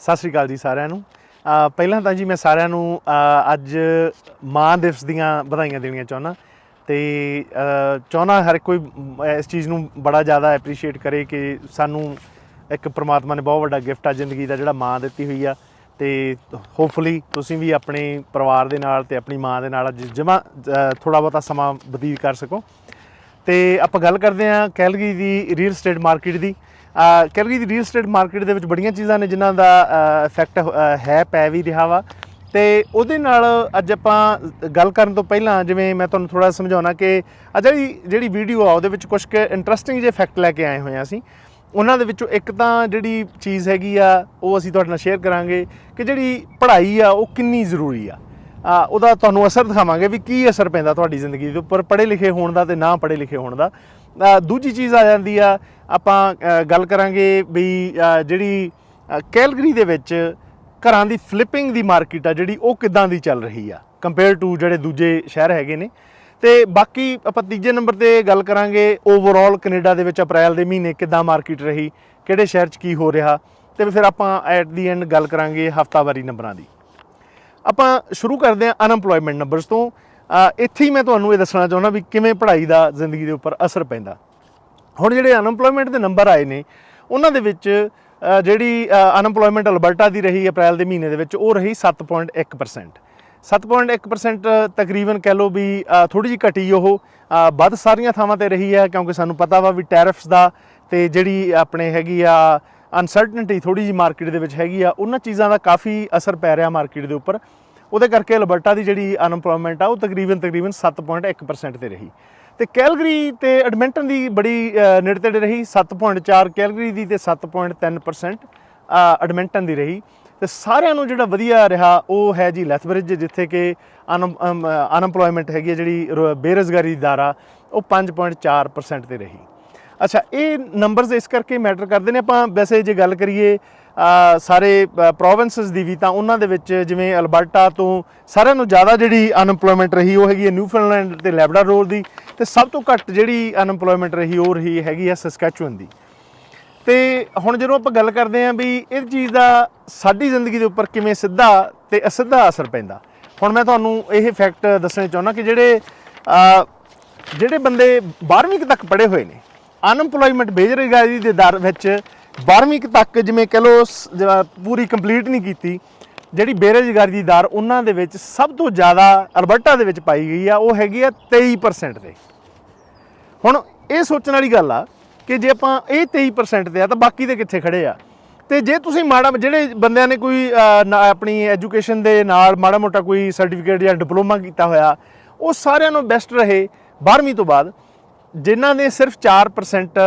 ਸਤਿ ਸ਼੍ਰੀ ਅਕਾਲ ਜੀ ਸਾਰਿਆਂ ਨੂੰ। ਪਹਿਲਾਂ ਤਾਂ ਜੀ ਮੈਂ ਸਾਰਿਆਂ ਨੂੰ ਅੱਜ ਮਾਂ ਦਿਵਸ ਦੀਆਂ ਵਧਾਈਆਂ ਦੇਣੀਆਂ ਚਾਹੁੰਦਾ। ਤੇ ਚਾਹੁੰਦਾ ਹਰ ਕੋਈ ਇਸ ਚੀਜ਼ ਨੂੰ ਬੜਾ ਜ਼ਿਆਦਾ ਐਪਰੀਸ਼ੀਏਟ ਕਰੇ ਕਿ ਸਾਨੂੰ ਇੱਕ ਪ੍ਰਮਾਤਮਾ ਨੇ ਬਹੁਤ ਵੱਡਾ ਗਿਫਟ ਆ ਜ਼ਿੰਦਗੀ ਦਾ ਜਿਹੜਾ ਮਾਂ ਦਿੱਤੀ ਹੋਈ ਆ। ਤੇ ਹੋਪਫੁਲੀ ਤੁਸੀਂ ਵੀ ਆਪਣੇ ਪਰਿਵਾਰ ਦੇ ਨਾਲ ਤੇ ਆਪਣੀ ਮਾਂ ਦੇ ਨਾਲ ਅੱਜ ਜਮਾ ਥੋੜਾ ਬਹੁਤਾ ਸਮਾਂ ਬਤੀਤ ਕਰ ਸਕੋ। ਤੇ ਆਪਾਂ ਗੱਲ ਕਰਦੇ ਹਾਂ ਕੈਲਗਰੀ ਦੀ ਰੀਅਲ ਸਟੇਟ ਮਾਰਕੀਟ ਦੀ। ਕੈਲਗਰੀ ਦੀ ਰੀਅਲ ਸਟੇਟ ਮਾਰਕੀਟ ਦੇ ਵਿੱਚ ਬੜੀਆਂ ਚੀਜ਼ਾਂ ਨੇ ਜਿਨ੍ਹਾਂ ਦਾ ਇਫੈਕਟ ਹੈ ਪੈ ਵੀ ਰਿਹਾ ਵਾ। ਤੇ ਉਹਦੇ ਨਾਲ ਅੱਜ ਆਪਾਂ ਗੱਲ ਕਰਨ ਤੋਂ ਪਹਿਲਾਂ ਜਿਵੇਂ ਮੈਂ ਤੁਹਾਨੂੰ ਥੋੜਾ ਸਮਝਾਉਣਾ ਕਿ ਅੱਜ ਜਿਹੜੀ ਜਿਹੜੀ ਵੀਡੀਓ ਆ, ਉਹਦੇ ਵਿੱਚ ਕੁਝ ਕੁ ਇੰਟਰਸਟਿੰਗ ਜਿਹੇ ਫੈਕਟ ਲੈ ਕੇ ਆਏ ਹੋਏ ਆ ਅਸੀਂ। ਉਹਨਾਂ ਦੇ ਵਿੱਚੋਂ ਇੱਕ ਤਾਂ ਜਿਹੜੀ ਚੀਜ਼ ਹੈਗੀ ਆ, ਉਹ ਅਸੀਂ ਤੁਹਾਡੇ ਨਾਲ ਸ਼ੇਅਰ ਕਰਾਂਗੇ ਕਿ ਜਿਹੜੀ ਪੜ੍ਹਾਈ ਆ, ਉਹ ਕਿੰਨੀ ਜ਼ਰੂਰੀ ਆ, ਉਹਦਾ ਤੁਹਾਨੂੰ ਅਸਰ ਦਿਖਾਵਾਂਗੇ ਵੀ ਕੀ ਅਸਰ ਪੈਂਦਾ ਤੁਹਾਡੀ ਜ਼ਿੰਦਗੀ ਦੇ ਉੱਪਰ, ਪੜ੍ਹੇ ਲਿਖੇ ਹੋਣ ਦਾ ਤੇ ਨਾ ਪੜ੍ਹੇ ਲਿਖੇ ਹੋਣ ਦਾ। ਦੂਜੀ ਚੀਜ਼ ਆ ਜਾਂਦੀ ਆ, ਆਪਾਂ ਗੱਲ ਕਰਾਂਗੇ ਵੀ ਜਿਹੜੀ ਕੈਲਗਰੀ ਦੇ ਵਿੱਚ ਘਰਾਂ ਦੀ ਫਲਿੱਪਿੰਗ ਦੀ ਮਾਰਕੀਟ ਆ, ਜਿਹੜੀ ਉਹ ਕਿੱਦਾਂ ਦੀ ਚੱਲ ਰਹੀ ਆ ਕੰਪੇਅਰ ਟੂ ਜਿਹੜੇ ਦੂਜੇ ਸ਼ਹਿਰ ਹੈਗੇ ਨੇ। ਤੇ ਬਾਕੀ ਆਪਾਂ ਤੀਜੇ ਨੰਬਰ ਤੇ ਗੱਲ ਕਰਾਂਗੇ ਓਵਰਆਲ ਕੈਨੇਡਾ ਦੇ ਵਿੱਚ ਅਪ੍ਰੈਲ ਦੇ ਮਹੀਨੇ ਕਿੱਦਾਂ ਮਾਰਕੀਟ ਰਹੀ, ਕਿਹੜੇ ਸ਼ਹਿਰ 'ਚ ਕੀ ਹੋ ਰਿਹਾ, ਤੇ ਫਿਰ ਆਪਾਂ ਐਟ ਦੀ ਐਂਡ ਗੱਲ ਕਰਾਂਗੇ ਹਫਤਾਵਾਰੀ ਨੰਬਰਾਂ ਦੀ। ਆਪਾਂ ਸ਼ੁਰੂ ਕਰਦੇ ਹਾਂ ਅਨਐਮਪਲੋਇਮੈਂਟ ਨੰਬਰਸ ਤੋਂ। ਇੱਥੇ ਹੀ ਮੈਂ ਤੁਹਾਨੂੰ ਇਹ ਦੱਸਣਾ ਚਾਹੁੰਦਾ ਵੀ ਕਿਵੇਂ ਪੜ੍ਹਾਈ ਦਾ ਜ਼ਿੰਦਗੀ ਦੇ ਉੱਪਰ ਅਸਰ ਪੈਂਦਾ। ਹੁਣ ਜਿਹੜੇ ਅਨਐਮਪਲੋਇਮੈਂਟ ਦੇ ਨੰਬਰ ਆਏ ਨੇ, ਉਹਨਾਂ ਦੇ ਵਿੱਚ ਜਿਹੜੀ ਅਨਐਮਪਲੋਇਮੈਂਟ ਅਲਬਰਟਾ ਦੀ ਰਹੀ ਅਪ੍ਰੈਲ ਦੇ ਮਹੀਨੇ ਦੇ ਵਿੱਚ, ਉਹ ਰਹੀ 7.1% 7.1% ਤਕਰੀਬਨ ਕਹਿ ਲਓ ਵੀ ਥੋੜੀ ਜਿਹੀ ਘਟੀ ਉਹ ਵੱਧ ਸਾਰੀਆਂ ਥਾਵਾਂ ਤੇ ਰਹੀ ਹੈ, ਕਿਉਂਕਿ ਸਾਨੂੰ ਪਤਾ ਵਾ ਵੀ ਟੈਰਿਫਸ ਦਾ ਤੇ ਜਿਹੜੀ ਆਪਣੇ ਹੈਗੀ ਆ ਅਨਸਰਟਨਟੀ ਥੋੜੀ ਜਿਹੀ ਮਾਰਕੀਟ ਦੇ ਵਿੱਚ ਹੈਗੀ ਆ, ਉਹਨਾਂ ਚੀਜ਼ਾਂ ਦਾ ਕਾਫੀ ਅਸਰ ਪੈ ਰਿਹਾ ਮਾਰਕੀਟ ਦੇ ਉੱਪਰ। ਉਹਦੇ ਕਰਕੇ ਅਲਬਰਟਾ ਦੀ ਜਿਹੜੀ ਅਨਪਲੋਇਮੈਂਟ ਆ ਉਹ ਤਕਰੀਬਨ ਤਕਰੀਬਨ 7.1% ਤੇ ਰਹੀ। ਤੇ ਕੈਲਗਰੀ ਤੇ ਐਡਮਿੰਟਨ ਦੀ ਬੜੀ ਅ, ਨੇੜੇ ਤੇੜੇ ਰਹੀ 7.4 ਕੈਲਗਰੀ ਦੀ ਤੇ 7.3% ਐਡਮਿੰਟਨ ਦੀ ਰਹੀ। ਤੇ ਸਾਰਿਆਂ ਨੂੰ ਜਿਹੜਾ ਵਧੀਆ ਰਿਹਾ ਉਹ ਹੈ ਜੀ ਲੈਥਬ੍ਰਿਜ ਜਿੱਥੇ ਕਿ ਅਨਪਲੋਇਮੈਂਟ ਹੈਗੀ ਹੈ ਜਿਹੜੀ ਰੋ- ਬੇਰੁਜ਼ਗਾਰੀ ਦੀ ਦਰ ਆ ਉਹ 5.4% ਤੇ ਰਹੀ। ਅੱਛਾ, ਇਹ ਨੰਬਰਸ ਇਸ ਕਰਕੇ ਮੈਟਰ ਕਰਦੇ ਨੇ, ਆਪਾਂ ਵੈਸੇ ਜੇ ਗੱਲ ਕਰੀਏ ਸਾਰੇ ਪ੍ਰੋਵਿੰਸਸ ਦੀ ਵੀ, ਤਾਂ ਉਹਨਾਂ ਦੇ ਵਿੱਚ ਜਿਵੇਂ ਅਲਬਰਟਾ ਤੋਂ ਸਾਰਿਆਂ ਨੂੰ ਜ਼ਿਆਦਾ ਜਿਹੜੀ ਅਨਪਲੋਇਮੈਂਟ ਰਹੀ, ਉਹ ਹੈਗੀ ਹੈ ਨਿਊਫਲੈਂਡ ਤੇ ਲੈਬਰਾਡੋਰ ਦੀ, ਤੇ ਸਭ ਤੋਂ ਘੱਟ ਜਿਹੜੀ ਅਨਪਲੋਇਮੈਂਟ ਰਹੀ, ਉਹ ਰਹੀ, ਹੈਗੀ ਹੈ ਸਸਕੈਚੂਨ ਦੀ। ਤੇ ਹੁਣ ਜਦੋਂ ਆਪਾਂ ਗੱਲ ਕਰਦੇ ਆਂ ਵੀ ਇਹ ਚੀਜ਼ ਦਾ ਸਾਡੀ ਜ਼ਿੰਦਗੀ ਦੇ ਉੱਪਰ ਕਿਵੇਂ ਸਿੱਧਾ ਤੇ ਅਸਿੱਧਾ ਅਸਰ ਪੈਂਦਾ, ਹੁਣ ਮੈਂ ਤੁਹਾਨੂੰ ਇਹ ਫੈਕਟ ਦੱਸਣਾ ਚਾਹੁੰਦਾ ਕਿ ਜਿਹੜੇ ਜਿਹੜੇ ਬੰਦੇ 12ਵੀਂ ਕੁ ਤੱਕ ਪੜ੍ਹੇ ਹੋਏ ਨੇ ਅਨਪਲੋਇਮੈਂਟ ਬੇਰੁਜ਼ਗਾਰੀ ਦੇ ਦਰ ਵਿੱਚ। 12ਵੀਂ ਤੱਕ ਜਿਵੇਂ ਕਹ ਲੋ ਪੂਰੀ ਕੰਪਲੀਟ ਨਹੀਂ ਕੀਤੀ, ਜਿਹੜੀ ਬੇਰੁਜ਼ਗਾਰੀ ਦੀ ਦਰ ਉਹਨਾਂ ਦੇ ਵਿੱਚ ਸਭ ਤੋਂ ਜ਼ਿਆਦਾ ਅਲਬਰਟਾ ਦੇ ਵਿੱਚ ਪਾਈ ਗਈ ਆ, ਉਹ ਹੈਗੀ ਆ 23% ਤੇ। ਹੁਣ ਇਹ ਸੋਚਣ ਵਾਲੀ ਗੱਲ ਆ ਕਿ ਜੇ ਆਪਾਂ ਇਹ 23% ਤੇ ਆ, ਤਾਂ ਬਾਕੀ ਦੇ ਕਿੱਥੇ ਖੜੇ ਆ? ਤੇ ਜੇ ਤੁਸੀਂ ਮਾੜਾ ਜਿਹੜੇ ਬੰਦਿਆਂ ਨੇ ਕੋਈ ਨਾ- ਆਪਣੀ ਐਜੂਕੇਸ਼ਨ ਦੇ ਨਾਲ ਮਾੜਾ ਮੋਟਾ ਕੋਈ ਸਰਟੀਫਿਕੇਟ ਜਾਂ ਡਿਪਲੋਮਾ ਕੀਤਾ ਹੋਇਆ, ਉਹ ਸਾਰਿਆਂ ਨੂੰ ਬੈਸਟ ਰਹੇ 12ਵੀਂ ਤੋਂ ਬਾਅਦ। ਜਿਨ੍ਹਾਂ ਨੇ ਸਿਰਫ 4%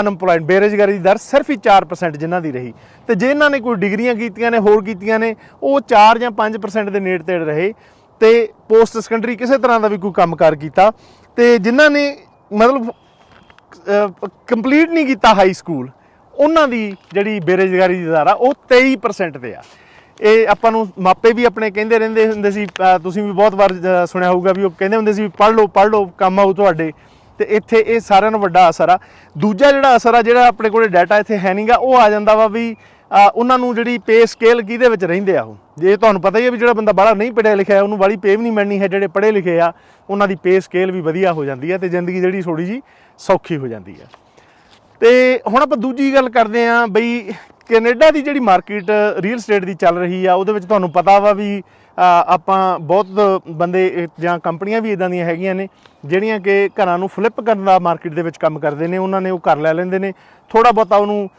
ਅਨਐਮਪਲੋਇਡ ਬੇਰੁਜ਼ਗਾਰੀ ਦੀ ਦਰ ਸਿਰਫ ਹੀ 4% ਜਿਨ੍ਹਾਂ ਦੀ ਰਹੀ। ਤੇ ਜਿਨ੍ਹਾਂ ਨੇ ਕੋਈ ਡਿਗਰੀਆਂ ਕੀਤੀਆਂ ਨੇ, ਹੋਰ ਕੀਤੀਆਂ ਨੇ, ਉਹ 4 ਜਾਂ 5% ਦੇ ਨੇੜੇ ਤੇੜ ਰਹੇ ਤੇ ਪੋਸਟ ਸੈਕੰਡਰੀ ਕਿਸੇ ਤਰ੍ਹਾਂ ਦਾ ਵੀ ਕੋਈ ਕੰਮਕਾਰ ਕੀਤਾ ਤੇ ਜਿਨ੍ਹਾਂ ਨੇ ਮਤਲਬ ਕੰਪਲੀਟ ਨਹੀਂ ਕੀਤਾ ਹਾਈ ਸਕੂਲ ਉਹਨਾਂ ਦੀ ਜਿਹੜੀ ਬੇਰੁਜ਼ਗਾਰੀ ਦੀ ਦਰ ਆ, ਉਹ 23% ਤੇ ਆ। ਇਹ ਆਪਾਂ ਨੂੰ ਮਾਪੇ ਵੀ ਆਪਣੇ ਕਹਿੰਦੇ ਰਹਿੰਦੇ ਹੁੰਦੇ ਸੀ ਤੁਸੀਂ ਵੀ ਬਹੁਤ ਵਾਰ ਸੁਣਿਆ ਹੋਊਗਾ ਵੀ ਉਹ ਕਹਿੰਦੇ ਹੁੰਦੇ ਸੀ ਵੀ, ਪੜ੍ਹ ਲਓ ਪੜ੍ਹ ਲਓ, ਕੰਮ ਆਊ ਤੁਹਾਡੇ। ਤੇ ਇੱਥੇ ਇਹ ਸਾਰਿਆਂ ਨੂੰ ਵੱਡਾ ਅਸਰ ਆ। ਦੂਜਾ ਜਿਹੜਾ ਅਸਰ ਆ, ਜਿਹੜਾ ਆਪਣੇ ਕੋਲੇ ਡਾਟਾ ਇੱਥੇ ਹੈ ਨਹੀਂਗਾ ਉਹ ਆ ਜਾਂਦਾ ਵਾ ਵੀ ਉਹਨਾਂ ਨੂੰ ਜਿਹੜੀ ਪੇ ਸਕੇਲ ਕਿਹਦੇ ਵਿੱਚ ਰਹਿੰਦੇ ਆ ਉਹ। ਜੇ ਤੁਹਾਨੂੰ ਪਤਾ ਹੀ ਹੈ ਵੀ ਜਿਹੜਾ ਬੰਦਾ ਬਾਹਲਾ ਨਹੀਂ ਪੜ੍ਹਿਆ ਲਿਖਿਆ ਉਹਨੂੰ ਵਾਲੀ ਪੇ ਵੀ ਨਹੀਂ ਮਿਲਣੀ ਹੈ, ਜਿਹੜੇ ਪੜ੍ਹੇ ਲਿਖੇ ਆ, ਉਹਨਾਂ ਦੀ ਪੇ ਸਕੇਲ ਵੀ ਵਧੀਆ ਹੋ ਜਾਂਦੀ ਹੈ ਤੇ ਜ਼ਿੰਦਗੀ ਜਿਹੜੀ ਥੋੜੀ ਜੀ ਸੌਖੀ ਹੋ ਜਾਂਦੀ ਹੈ ਤੇ ਹੁਣ ਆਪਾਂ ਦੂਜੀ ਗੱਲ ਕਰਦੇ ਆਂ ਬਈ, ਕੈਨੇਡਾ ਦੀ ਜਿਹੜੀ ਮਾਰਕੀਟ ਰੀਅਲ ਸਟੇਟ ਦੀ ਚੱਲ ਰਹੀ ਆ, ਉਹਦੇ ਵਿੱਚ ਤੁਹਾਨੂੰ ਪਤਾ ਵਾ ਵੀ ਆਪਾਂ ਬਹੁਤ ਬੰਦੇ ਜਾਂ ਕੰਪਨੀਆਂ ਵੀ ਇਦਾਂ ਦੀਆਂ ਹੈਗੀਆਂ ਨੇ, ਜਿਹੜੀਆਂ ਕਿ ਘਰਾਂ ਨੂੰ ਫਲਿੱਪ ਕਰਨ ਦਾ ਮਾਰਕੀਟ ਦੇ ਵਿੱਚ ਕੰਮ ਕਰਦੇ ਨੇ, ਉਹਨਾਂ ਨੇ ਉਹ ਘਰ ਲੈ ਲੈਂਦੇ ਨੇ। ਥੋੜਾ ਬਹੁਤਾ ਉਹਨੂੰ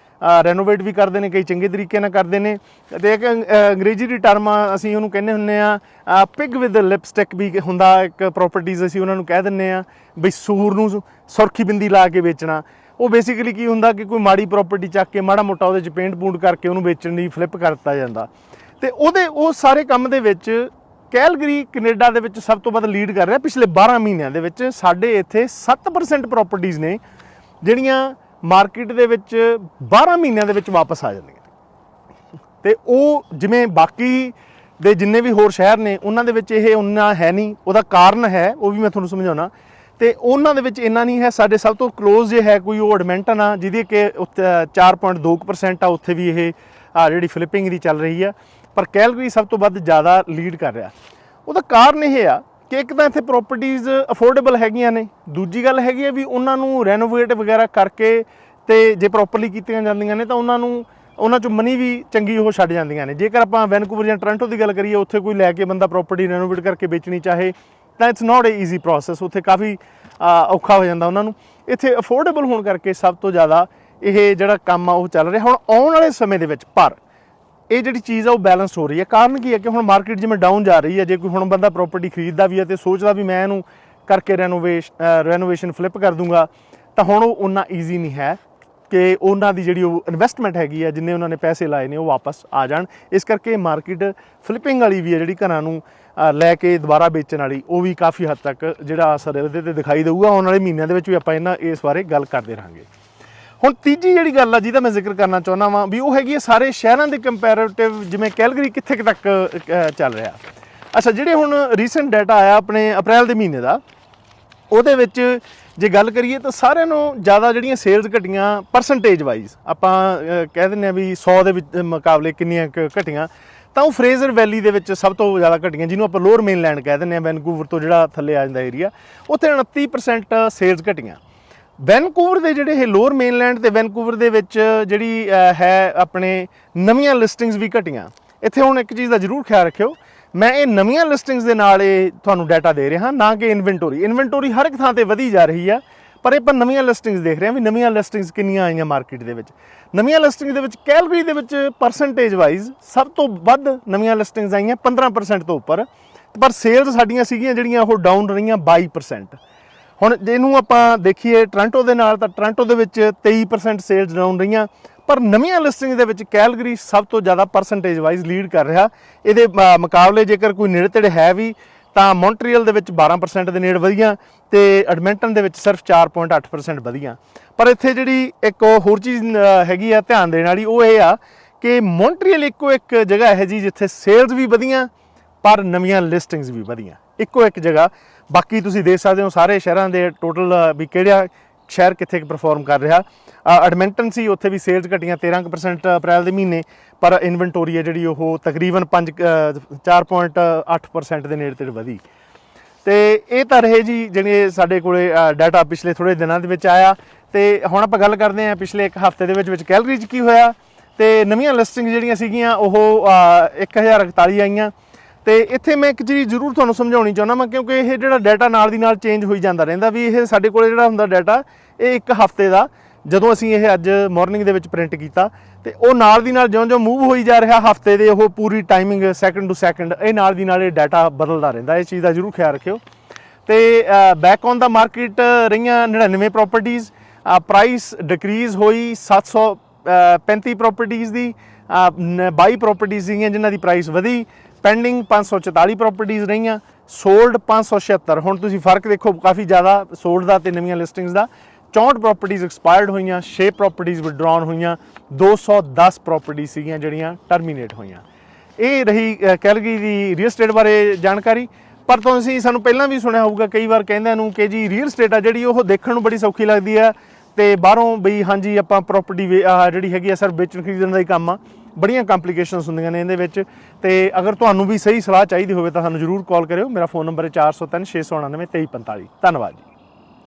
ਰੈਨੋਵੇਟ ਵੀ ਕਰਦੇ ਨੇ, ਕਈ ਚੰਗੇ ਤਰੀਕੇ ਨਾਲ ਕਰਦੇ ਨੇ। ਤੇ ਇੱਕ ਅੰਗ- ਅੰਗਰੇਜ਼ੀ ਦੀ ਟਰਮ ਅਸੀਂ ਉਹਨੂੰ ਕਹਿੰਦੇ ਹੁੰਨੇ ਆ ਪਿਗ ਵਿਦ ਲਿਪਸਟਿਕ ਵੀ ਹੁੰਦਾ, ਇੱਕ ਪ੍ਰਾਪਰਟੀਜ਼ ਅਸੀਂ ਉਹਨਾਂ ਨੂੰ ਕਹਿ ਦਿੰਨੇ ਆ ਬਈ ਸੂਰ ਨੂੰ ਸੁਰਖੀ ਬਿੰਦੀ ਲਾ ਕੇ ਵੇਚਣਾ। ਉਹ ਬੇਸਿਕਲੀ ਕੀ ਹੁੰਦਾ ਕਿ ਕੋਈ ਮਾੜੀ ਪ੍ਰਾਪਰਟੀ ਚੱਕ ਕੇ, ਮਾੜਾ ਮੋਟਾ ਉਹਦੇ ਚ ਪੇਂਟ ਪੂੰਟ ਕਰਕੇ ਉਹਨੂੰ ਵੇਚਣ ਦੀ ਫਲਿੱਪ ਕਰ ਦਿੱਤਾ ਜਾਂਦਾ। ਤੇ ਉਹਦੇ ਉਹ ਸਾਰੇ ਕੰਮ ਦੇ ਵਿੱਚ ਕੈਲਗਰੀ ਕੈਨੇਡਾ ਦੇ ਵਿੱਚ ਸਭ ਤੋਂ ਵੱਧ ਲੀਡ ਕਰ ਰਿਹਾ ਪਿਛਲੇ 12 ਮਹੀਨਿਆਂ ਦੇ ਵਿੱਚ। ਸਾਡੇ ਇੱਥੇ 7% ਪ੍ਰਾਪਰਟੀਆਂ ਨੇ ਜਿਹੜੀਆਂ ਮਾਰਕੀਟ ਦੇ ਵਿੱਚ 12 ਮਹੀਨਿਆਂ ਦੇ ਵਿੱਚ ਵਾਪਸ ਆ ਜਾਂਦੀਆਂ। ਤੇ ਉਹ ਜਿਵੇਂ ਬਾਕੀ ਦੇ ਜਿੰਨੇ ਵੀ ਹੋਰ ਸ਼ਹਿਰ ਨੇ, ਉਹਨਾਂ ਦੇ ਵਿੱਚ ਇਹ ਉਨਾ ਹੈ ਨਹੀਂ। ਉਹਦਾ ਕਾਰਨ ਹੈ, ਉਹ ਵੀ ਮੈਂ ਤੁਹਾਨੂੰ ਸਮਝਾਉਣਾ। ਤੇ ਉਹਨਾਂ ਦੇ ਵਿੱਚ ਇੰਨਾ ਨਹੀਂ ਹੈ, ਸਾਡੇ ਸਭ ਤੋਂ ক্লোਜ਼ ਜੇ ਹੈ ਕੋਈ ਉਹ ਐਡਮਿੰਟਨ ਆ, ਜਿਹਦੀ ਕਿ ਉੱਥੇ 4.2% ਆ, ਉੱਥੇ ਵੀ ਇਹ ਜਿਹੜੀ ਫਲਿੱਪਿੰਗ ਦੀ ਚੱਲ ਰਹੀ ਆ। ਪਰ ਕੈਲਗਰੀ ਸਭ ਤੋਂ ਵੱਧ ਜ਼ਿਆਦਾ ਲੀਡ ਕਰ ਰਿਹਾ। ਉਹਦਾ ਕਾਰਨ ਇਹ ਆ ਕਿ ਇੱਕ ਤਾਂ ਇੱਥੇ ਪ੍ਰਾਪਰਟੀਆਂ ਅਫੋਰਡੇਬਲ ਹੈਗੀਆਂ ਨੇ। ਦੂਜੀ ਗੱਲ ਹੈਗੀ ਆ ਵੀ ਉਹਨਾਂ ਨੂੰ ਰੈਨੋਵੇਟ ਵਗੈਰਾ ਕਰਕੇ ਤੇ ਜੇ ਪ੍ਰੋਪਰਲੀ ਕੀਤੀਆਂ ਜਾਂਦੀਆਂ ਨੇ ਤਾਂ ਉਹਨਾਂ ਨੂੰ, ਉਹਨਾਂ ਚੋਂ ਮਨੀ ਵੀ ਚੰਗੀ ਉਹ ਛੱਡ ਜਾਂਦੀਆਂ ਨੇ। ਜੇਕਰ ਆਪਾਂ ਵੈਨਕੂਵਰ ਜਾਂ ਟੋਰਾਂਟੋ ਦੀ ਗੱਲ ਕਰੀਏ, ਉੱਥੇ ਕੋਈ ਲੈ ਕੇ ਬੰਦਾ ਪ੍ਰਾਪਰਟੀ ਰੈਨੋਵੇਟ ਕਰਕੇ ਵੇਚਣੀ ਚਾਹੇ, ਤਾਂ it's not a easy process ਉੱਥੇ ਕਾਫੀ ਔਖਾ ਹੋ ਜਾਂਦਾ ਉਹਨਾਂ ਨੂੰ। ਇੱਥੇ ਅਫੋਰਡੇਬਲ ਹੋਣ ਕਰਕੇ ਸਭ ਤੋਂ ਜ਼ਿਆਦਾ ਇਹ ਜਿਹੜਾ ਕੰਮ ਆ ਉਹ ਚੱਲ ਰਿਹਾ। ਹੁਣ ਆਉਣ ਵਾਲੇ ਸਮੇਂ ਦੇ ਵਿੱਚ ਪਰ ਇਹ ਜਿਹੜੀ ਚੀਜ਼ ਆ ਉਹ ਬੈਲੈਂਸ ਹੋ ਰਹੀ ਹੈ। ਕਾਰਨ ਕੀ ਹੈ ਕਿ ਹੁਣ ਮਾਰਕੀਟ ਜਿਵੇਂ ਡਾਊਨ ਜਾ ਰਹੀ ਹੈ, ਜੇ ਕੋਈ ਹੁਣ ਬੰਦਾ ਪ੍ਰਾਪਰਟੀ ਖਰੀਦਦਾ ਵੀ ਹੈ ਤੇ ਸੋਚਦਾ ਵੀ ਮੈਂ ਇਹਨੂੰ ਕਰਕੇ ਰੈਨੋਵੇਸ਼ਨ ਰੈਨੋਵੇਸ਼ਨ ਫਲਿੱਪ ਕਰ ਦੂੰਗਾ, ਤਾਂ ਹੁਣ ਉਹ ਉਨਾ ਈਜ਼ੀ ਨਹੀਂ ਹੈ ਕਿ ਉਹਨਾਂ ਦੀ ਜਿਹੜੀ ਉਹ ਇਨਵੈਸਟਮੈਂਟ ਹੈਗੀ ਹੈ, ਜਿੰਨੇ ਉਹਨਾਂ ਨੇ ਪੈਸੇ ਲਾਏ ਨੇ, ਉਹ ਵਾਪਸ ਆ ਜਾਣ। ਇਸ ਕਰਕੇ ਮਾਰਕੀਟ ਫਲਿੱਪਿੰਗ ਵਾਲੀ ਵੀ ਹੈ ਜਿਹੜੀ ਘਰਾਂ ਨੂੰ ਲੈ ਕੇ ਦੁਬਾਰਾ ਵੇਚਣ ਵਾਲੀ, ਉਹ ਵੀ ਕਾਫੀ ਹੱਦ ਤੱਕ ਜਿਹੜਾ ਅਸਰ ਇਹਦੇ ਤੇ ਦਿਖਾਈ ਦੇਊਗਾ। ਆਉਣ ਵਾਲੇ ਮਹੀਨਿਆਂ ਦੇ ਵਿੱਚ ਵੀ ਆਪਾਂ ਇਹਨਾਂ, ਇਸ ਬਾਰੇ ਗੱਲ ਕਰਦੇ ਰਹਾਂਗੇ। ਹੁਣ ਤੀਜੀ ਜਿਹੜੀ ਗੱਲ ਆ ਜਿਹਦਾ ਮੈਂ ਜ਼ਿਕਰ ਕਰਨਾ ਚਾਹੁੰਦਾ ਵਾਂ ਵੀ ਉਹ ਹੈਗੀ ਸਾਰੇ ਸ਼ਹਿਰਾਂ ਦੇ ਕੰਪੈਰੀਟਿਵ ਜਿਵੇਂ ਕੈਲਗਰੀ ਕਿੱਥੇ ਕੁ ਤੱਕ ਚੱਲ ਰਿਹਾ। ਅੱਛਾ, ਜਿਹੜੇ ਹੁਣ ਰੀਸੈਂਟ ਡਾਟਾ ਆਇਆ ਆਪਣੇ ਅਪ੍ਰੈਲ ਦੇ ਮਹੀਨੇ ਦਾ, ਉਹਦੇ ਵਿੱਚ ਜੇ ਗੱਲ ਕਰੀਏ ਤਾਂ ਸਾਰਿਆਂ ਨੂੰ ਜ਼ਿਆਦਾ ਜਿਹੜੀਆਂ ਸੇਲਸ ਘਟੀਆਂ ਪਰਸੈਂਟੇਜ ਵਾਈਜ਼ ਆਪਾਂ ਕਹਿ ਦਿੰਦੇ ਆ ਵੀ 100 ਦੇ ਵਿੱਚ ਮੁਕਾਬਲੇ ਕਿੰਨੀਆਂ ਕੁ ਘਟੀਆਂ, ਤਾਂ ਉਹ ਫਰੇਜ਼ਰ ਵੈਲੀ ਦੇ ਵਿੱਚ ਸਭ ਤੋਂ ਜ਼ਿਆਦਾ ਘਟੀਆਂ, ਜਿਹਨੂੰ ਆਪਾਂ ਲੋਅਰ ਮੇਨਲੈਂਡ ਕਹਿ ਦਿੰਦੇ ਆ ਵੈਨਕੂਵਰ ਤੋਂ ਜਿਹੜਾ ਥੱਲੇ ਆ ਜਾਂਦਾ ਏਰੀਆ ਉੱਥੇ 29% ਸੇਲਸ ਘਟੀਆਂ। ਵੈਨਕੂਵਰ ਦੇ ਜਿਹੜੇ ਇਹ ਲੋਅਰ ਮੇਨਲੈਂਡ ਤੇ ਵੈਨਕੂਵਰ ਦੇ ਵਿੱਚ ਜਿਹੜੀ ਹੈ ਆਪਣੇ ਨਵੀਆਂ ਲਿਸਟਿੰਗਸ ਵੀ ਘਟੀਆਂ। ਇੱਥੇ ਹੁਣ ਇੱਕ ਚੀਜ਼ ਦਾ ਜ਼ਰੂਰ ਖਿਆਲ ਰੱਖਿਓ। ਮੈਂ ਇਹ ਨਵੀਆਂ ਲਿਸਟਿੰਗਸ ਦੇ ਨਾਲ ਇਹ ਤੁਹਾਨੂੰ ਡਾਟਾ ਦੇ ਰਿਹਾ, ਨਾ ਕਿ ਇਨਵੈਂਟੋਰੀ ਇਨਵੈਂਟੋਰੀ ਹਰ ਇੱਕ ਥਾਂ ਤੇ ਵਧੀ ਜਾ ਰਹੀ ਆ, ਪਰ ਇਹ ਆਪਾਂ ਨਵੀਆਂ ਲਿਸਟਿੰਗਸ ਦੇਖ ਰਹੇ ਹਾਂ ਵੀ ਨਵੀਆਂ ਲਿਸਟਿੰਗਸ ਕਿੰਨੀਆਂ ਆਈਆਂ ਮਾਰਕੀਟ ਦੇ ਵਿੱਚ। ਨਵੀਆਂ ਲਿਸਟਿੰਗ ਦੇ ਵਿੱਚ ਕੈਲਗਰੀ ਦੇ ਵਿੱਚ ਪਰਸੈਂਟੇਜ ਵਾਈਜ਼ ਸਭ ਤੋਂ ਵੱਧ ਨਵੀਆਂ ਲਿਸਟਿੰਗਸ ਆਈਆਂ 15% ਤੋਂ ਉੱਪਰ, ਪਰ ਸੇਲਸ ਸਾਡੀਆਂ ਸੀਗੀਆਂ ਜਿਹੜੀਆਂ ਉਹ ਡਾਊਨ ਰਹੀਆਂ 22% ਹੁਣ ਜੇ ਇਹਨੂੰ ਆਪਾਂ ਦੇਖੀਏ ਟੋਰਾਂਟੋ ਦੇ ਨਾਲ ਤਾਂ ਟੋਰਾਂਟੋ ਦੇ ਵਿੱਚ 23% ਸੇਲਸ ਡਾਊਨ ਰਹੀਆਂ। ਪਰ ਨਵੀਆਂ ਲਿਸਟਿੰਗ ਦੇ ਵਿੱਚ ਕੈਲਗਰੀ ਸਭ ਤੋਂ ਜ਼ਿਆਦਾ ਪਰਸੈਂਟੇਜ ਵਾਈਜ਼ ਲੀਡ ਕਰ ਰਿਹਾ। ਇਹਦੇ ਅ, ਮੁਕਾਬਲੇ ਜੇਕਰ ਕੋਈ ਨੇੜੇ ਤੇੜੇ ਹੈ ਵੀ ਤਾਂ ਮੌਂਟਰੀਅਲ ਦੇ ਵਿੱਚ 12% ਦੇ ਨੇੜੇ ਵਧੀਆਂ ਤੇ ਐਡਮਿੰਟਨ ਦੇ ਵਿੱਚ ਸਿਰਫ 4.8% ਵਧੀਆਂ। ਪਰ ਇੱਥੇ ਜਿਹੜੀ ਇੱਕ ਹੋਰ ਚੀਜ਼ ਹੈਗੀ ਆ ਧਿਆਨ ਦੇਣ ਵਾਲੀ ਉਹ ਇਹ ਆ ਕਿ ਮੌਂਟਰੀਅਲ ਇੱਕੋ ਇੱਕ ਜਗ੍ਹਾ ਹੈ ਜੀ ਜਿੱਥੇ ਸੇਲਸ ਵੀ ਵਧੀਆਂ ਪਰ ਨਵੀਆਂ ਲਿਸਟਿੰਗਸ ਵੀ ਵਧੀਆਂ। ਇੱਕੋ ਇੱਕ ਜਗ੍ਹਾ ਬਾਕੀ ਤੁਸੀਂ ਦੇਖ ਸਕਦੇ ਹੋ ਸਾਰੇ ਸ਼ਹਿਰਾਂ ਦੇ ਟੋਟਲ ਵੀ ਕਿਹੜਾ ਸ਼ਹਿਰ ਕਿੱਥੇ ਪਰਫਾਰਮ ਕਰ ਰਿਹਾ। ਐਡਮਿੰਟਨ ਸੀ ਉੱਥੇ ਵੀ ਸੇਲਸ ਘਟੀਆਂ 13% ਅਪ੍ਰੈਲ ਦੇ ਮਹੀਨੇ ਪਰ ਇਨਵੈਂਟੋਰੀ ਹੈ ਜਿਹੜੀ ਉਹ ਤਕਰੀਬਨ 5 4.8% ਦੇ ਨੇੜੇ ਤੇੜੇ ਵਧੀ। ਤੇ ਇਹ ਤਾਂ ਰਹੇ ਜੀ ਜਿਹੜੇ ਸਾਡੇ ਕੋਲੇ ਡਾਟਾ ਪਿਛਲੇ ਥੋੜੇ ਦਿਨਾਂ ਦੇ ਵਿੱਚ ਆਇਆ। ਤੇ ਹੁਣ ਆਪਾਂ ਗੱਲ ਕਰਦੇ ਹਾਂ ਪਿਛਲੇ ਇੱਕ ਹਫ਼ਤੇ ਦੇ ਵਿੱਚ ਵਿੱਚ ਕੈਲਗਰੀ 'ਚ ਕੀ ਹੋਇਆ। ਤੇ ਨਵੀਆਂ ਲਿਸਟਿੰਗ ਜਿਹੜੀਆਂ ਸੀਗੀਆਂ ਉਹ ਅ, 1041 ਆਈਆਂ। ਤੇ ਇੱਥੇ ਮੈਂ ਇੱਕ ਚੀਜ਼ ਜ਼ਰੂਰ ਤੁਹਾਨੂੰ ਸਮਝਾਉਣੀ ਚਾਹੁੰਦਾ ਮੈਂ ਕਿਉਂਕਿ ਇਹ ਜਿਹੜਾ ਡਾਟਾ ਨਾਲ ਦੀ ਨਾਲ ਚੇਂਜ ਹੋਈ ਜਾਂਦਾ ਰਹਿੰਦਾ ਵੀ ਇਹ ਸਾਡੇ ਕੋਲ ਜਿਹੜਾ ਹੁੰਦਾ ਡਾਟਾ ਇਹ ਇੱਕ ਹਫ਼ਤੇ ਦਾ ਜਦੋਂ ਅਸੀਂ ਇਹ ਅੱਜ ਮਾਰਨਿੰਗ ਦੇ ਵਿੱਚ ਪ੍ਰਿੰਟ ਕੀਤਾ ਤੇ ਉਹ ਨਾਲ ਦੀ ਨਾਲ ਜਿਉਂ-ਜਿਉਂ ਮੂਵ ਹੋਈ ਜਾ ਰਿਹਾ ਹਫ਼ਤੇ ਦੇ ਉਹ ਪੂਰੀ ਟਾਈਮਿੰਗ ਸੈਕਿੰਡ ਟੂ ਸੈਕਿੰਡ ਇਹ ਨਾਲ ਦੀ ਨਾਲ ਇਹ ਡਾਟਾ ਬਦਲਦਾ ਰਹਿੰਦਾ ਇਹ ਚੀਜ਼ ਦਾ ਜ਼ਰੂਰ ਖਿਆਲ ਰੱਖਿਓ। ਤੇ ਬੈਕ ਔਨ ਦਾ ਮਾਰਕੀਟ ਰਹੀਆਂ 99 ਪ੍ਰਾਪਰਟੀਆਂ ਪ੍ਰਾਈਸ ਡਿਕਰੀਜ਼ ਹੋਈ 735 ਪ੍ਰਾਪਰਟੀਆਂ ਦੀ ਅ, ਨ- 22 ਪ੍ਰਾਪਰਟੀਆਂ ਸੀਗੀਆਂ ਜਿਨ੍ਹਾਂ ਦੀ ਪ੍ਰਾਈਸ ਵਧੀ ਪੈਂਡਿੰਗ 544 ਪ੍ਰਾਪਰਟੀਆਂ ਰਹੀਆਂ ਸੋਲਡ 576 ਹੁਣ ਤੁਸੀਂ ਫ਼ਰਕ ਦੇਖੋ ਕਾਫੀ ਜ਼ਿਆਦਾ ਸੋਲਡ ਦਾ ਤੇ ਨਵੀਆਂ ਲਿਸਟਿੰਗਸ ਦਾ। 64 ਪ੍ਰਾਪਰਟੀਆਂ ਐਕਸਪਾਇਰਡ ਹੋਈਆਂ 6 ਪ੍ਰਾਪਰਟੀਆਂ ਵਿਡਰਾਨ ਹੋਈਆਂ 210 ਪ੍ਰਾਪਰਟੀ ਸੀਗੀਆਂ ਜਿਹੜੀਆਂ ਟਰਮੀਨੇਟ ਹੋਈਆਂ। ਇਹ ਰਹੀ ਅ, ਕੈਲਗਰੀ ਦੀ ਰੀਅਲ ਏਸਟੇਟ ਬਾਰੇ ਜਾਣਕਾਰੀ। ਪਰ ਤੁਸੀਂ ਸਾਨੂੰ ਪਹਿਲਾਂ ਵੀ ਸੁਣਿਆ ਹੋਊਗਾ ਕਈ ਵਾਰ ਕਹਿੰਦੇ ਨੂੰ ਕਿ ਜੀ ਰੀਅਲ ਏਸਟੇਟ ਆ ਜਿਹੜੀ ਉਹ ਦੇਖਣ ਨੂੰ ਬੜੀ ਸੌਖੀ ਲੱਗਦੀ ਆ। ਤੇ ਬਾਹਰੋਂ ਬਈ ਹਾਂਜੀ ਆਪਾਂ ਪ੍ਰਾਪਰਟੀ ਜਿਹੜੀ ਹੈਗੀ ਆ ਸਰ ਵੇਚਣ ਖਰੀਦਣ ਦਾ ਹੀ ਕੰਮ ਆ। ਬੜੀਆਂ ਕੰਪਲਿਕੇਸ਼ਨਸ ਹੁੰਦੀਆਂ ਨੇ ਇਹਦੇ ਵਿੱਚ। ਤੇ ਅਗਰ ਤੁਹਾਨੂੰ ਵੀ ਸਹੀ ਸਲਾਹ ਚਾਹੀਦੀ ਹੋਵੇ ਤਾਂ ਸਾਨੂੰ ਜਰੂਰ ਕਾਲ ਕਰਿਓ। ਮੇਰਾ ਫੋਨ ਨੰਬਰ ਹੈ 403 699 2345 ਧੰਨਵਾਦ ਜੀ।